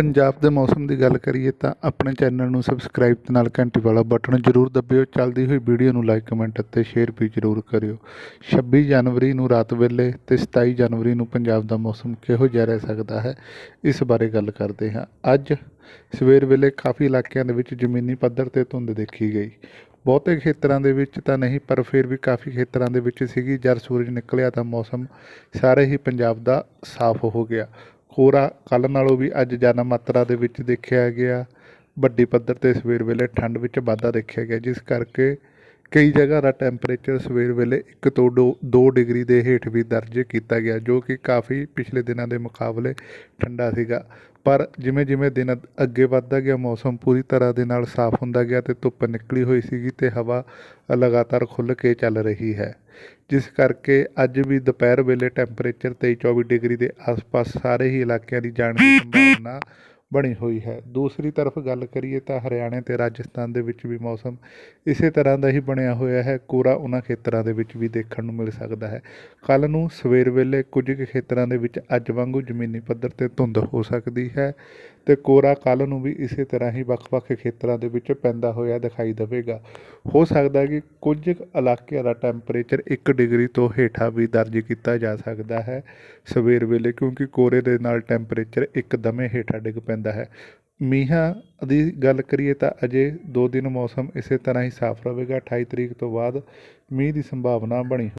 ਪੰਜਾਬ ਦੇ ਮੌਸਮ ਦੀ ਗੱਲ ਕਰੀਏ ਤਾਂ ਆਪਣੇ ਚੈਨਲ ਨੂੰ ਸਬਸਕ੍ਰਾਈਬ ਤੇ ਨਾਲ ਘੰਟੀ ਵਾਲਾ ਬਟਨ ਜ਼ਰੂਰ ਦਬਿਓ। ਚੱਲਦੀ ਹੋਈ ਵੀਡੀਓ ਨੂੰ ਲਾਈਕ ਕਮੈਂਟ ਅਤੇ ਸ਼ੇਅਰ ਵੀ ਜ਼ਰੂਰ ਕਰਿਓ। 26 ਜਨਵਰੀ ਨੂੰ ਰਾਤ ਵੇਲੇ ਤੇ 27 ਜਨਵਰੀ ਨੂੰ ਪੰਜਾਬ ਦਾ ਮੌਸਮ ਕਿਹੋ ਜਿਹਾ ਰਹਿ ਸਕਦਾ ਹੈ, ਇਸ ਬਾਰੇ ਗੱਲ ਕਰਦੇ ਹਾਂ। ਅੱਜ ਸਵੇਰ ਵੇਲੇ ਕਾਫੀ ਇਲਾਕਿਆਂ ਦੇ ਵਿੱਚ ਜ਼ਮੀਨੀ ਪੱਧਰ ਤੇ ਧੁੰਦ ਦੇਖੀ ਗਈ। ਬਹੁਤੇ ਖੇਤਰਾਂ ਦੇ ਵਿੱਚ ਤਾਂ ਨਹੀਂ, ਪਰ ਫਿਰ ਵੀ ਕਾਫੀ ਖੇਤਰਾਂ ਦੇ ਵਿੱਚ ਸੀਗੀ। ਜਦ ਸੂਰਜ ਨਿਕਲਿਆ ਤਾਂ ਮੌਸਮ ਸਾਰੇ ਹੀ ਪੰਜਾਬ ਦਾ ਸਾਫ਼ ਹੋ ਗਿਆ। ਕੋਰਾ ਕੱਲ੍ਹ ਨਾਲੋਂ ਵੀ ਅੱਜ ਜ਼ਿਆਦਾ ਮਾਤਰਾ ਦੇ ਵਿੱਚ ਦੇਖਿਆ ਗਿਆ। ਵੱਡੀ ਪੱਧਰ ਤੇ ਸਵੇਰ ਵੇਲੇ ਠੰਡ ਵਿੱਚ ਵਾਧਾ ਦੇਖਿਆ ਗਿਆ, ਜਿਸ ਕਰਕੇ ਕਈ ਜਗ੍ਹਾ ਦਾ ਟੈਂਪਰੇਚਰ ਸਵੇਰ ਵੇਲੇ 1 ਤੋਂ 2 ਡਿਗਰੀ ਦੇ ਹੇਠ ਵੀ ਦਰਜ ਕੀਤਾ ਗਿਆ, ਜੋ ਕਿ ਕਾਫੀ ਪਿਛਲੇ ਦਿਨਾਂ ਦੇ ਮੁਕਾਬਲੇ ਠੰਡਾ ਸੀਗਾ। ਪਰ ਜਿਵੇਂ ਜਿਵੇਂ ਦਿਨ ਅੱਗੇ ਵੱਧਦਾ ਗਿਆ, ਮੌਸਮ ਪੂਰੀ ਤਰ੍ਹਾਂ ਦੇ ਨਾਲ ਸਾਫ਼ ਹੁੰਦਾ ਗਿਆ ਤੇ ਧੁੱਪ ਨਿਕਲੀ ਹੋਈ ਸੀਗੀ ਤੇ ਹਵਾ ਲਗਾਤਾਰ ਖੁੱਲ੍ਹ ਕੇ ਚੱਲ ਰਹੀ ਹੈ। ਜਿਸ ਕਰਕੇ ਅੱਜ ਵੀ ਦੁਪਹਿਰ ਵੇਲੇ ਟੈਂਪਰੇਚਰ 23 24 ਡਿਗਰੀ ਦੇ ਆਸ-ਪਾਸ ਸਾਰੇ ਹੀ ਇਲਾਕਿਆਂ ਦੀ ਜਾਣ ਦੀ ਸੰਭਾਵਨਾ ਬਣੀ ਹੋਈ ਹੈ। ਦੂਸਰੀ ਤਰਫ ਗੱਲ ਕਰੀਏ ਤਾਂ ਹਰਿਆਣੇ ਤੇ ਰਾਜਸਥਾਨ ਦੇ ਵਿੱਚ ਵੀ ਮੌਸਮ ਇਸੇ ਤਰ੍ਹਾਂ ਦਾ ਹੀ ਬਣਿਆ ਹੋਇਆ ਹੈ। ਕੋਰਾ ਉਹਨਾਂ ਖੇਤਰਾਂ ਦੇ ਵਿੱਚ ਵੀ ਦੇਖਣ ਨੂੰ ਮਿਲ ਸਕਦਾ ਹੈ। ਕੱਲ ਨੂੰ ਸਵੇਰ ਵੇਲੇ ਕੁਝ ਕੁ ਖੇਤਰਾਂ ਦੇ ਵਿੱਚ ਅੱਜ ਵਾਂਗੂ ਜ਼ਮੀਨੀ ਪੱਧਰ ਤੇ ਧੁੰਦ ਹੋ ਸਕਦੀ ਹੈ। ਤੇ ਕੋਰਾ ਕੱਲ ਨੂੰ ਵੀ ਇਸੇ ਤਰ੍ਹਾਂ ਹੀ ਵੱਖ-ਵੱਖ ਖੇਤਰਾਂ ਦੇ ਵਿੱਚ ਪੈਂਦਾ ਹੋਇਆ ਦਿਖਾਈ ਦੇਵੇਗਾ। ਹੋ ਸਕਦਾ ਹੈ ਕਿ ਕੁਝ ਕੁ ਇਲਾਕਿਆਂ ਦਾ ਟੈਂਪਰੇਚਰ 1 ਡਿਗਰੀ ਤੋਂ ਹੇਠਾਂ ਵੀ ਦਰਜ ਕੀਤਾ ਜਾ ਸਕਦਾ ਹੈ ਸਵੇਰ ਵੇਲੇ, ਕਿਉਂਕਿ ਕੋਰੇ ਦੇ ਨਾਲ ਟੈਂਪਰੇਚਰ ਇੱਕਦਮੇ ਹੇਠਾਂ ਡਿੱਗ ਪੈਂਦਾ ਹੈ। ਮੀਂਹਾਂ ਦੀ ਗੱਲ ਕਰੀਏ ਤਾਂ ਅਜੇ 2 ਦਿਨ ਮੌਸਮ ਇਸੇ ਤਰ੍ਹਾਂ ਹੀ ਸਾਫ਼ ਰਹੇਗਾ। 28 ਤਰੀਕ ਤੋਂ ਬਾਅਦ ਮੀਂਹ ਦੀ ਸੰਭਾਵਨਾ ਬਣੀ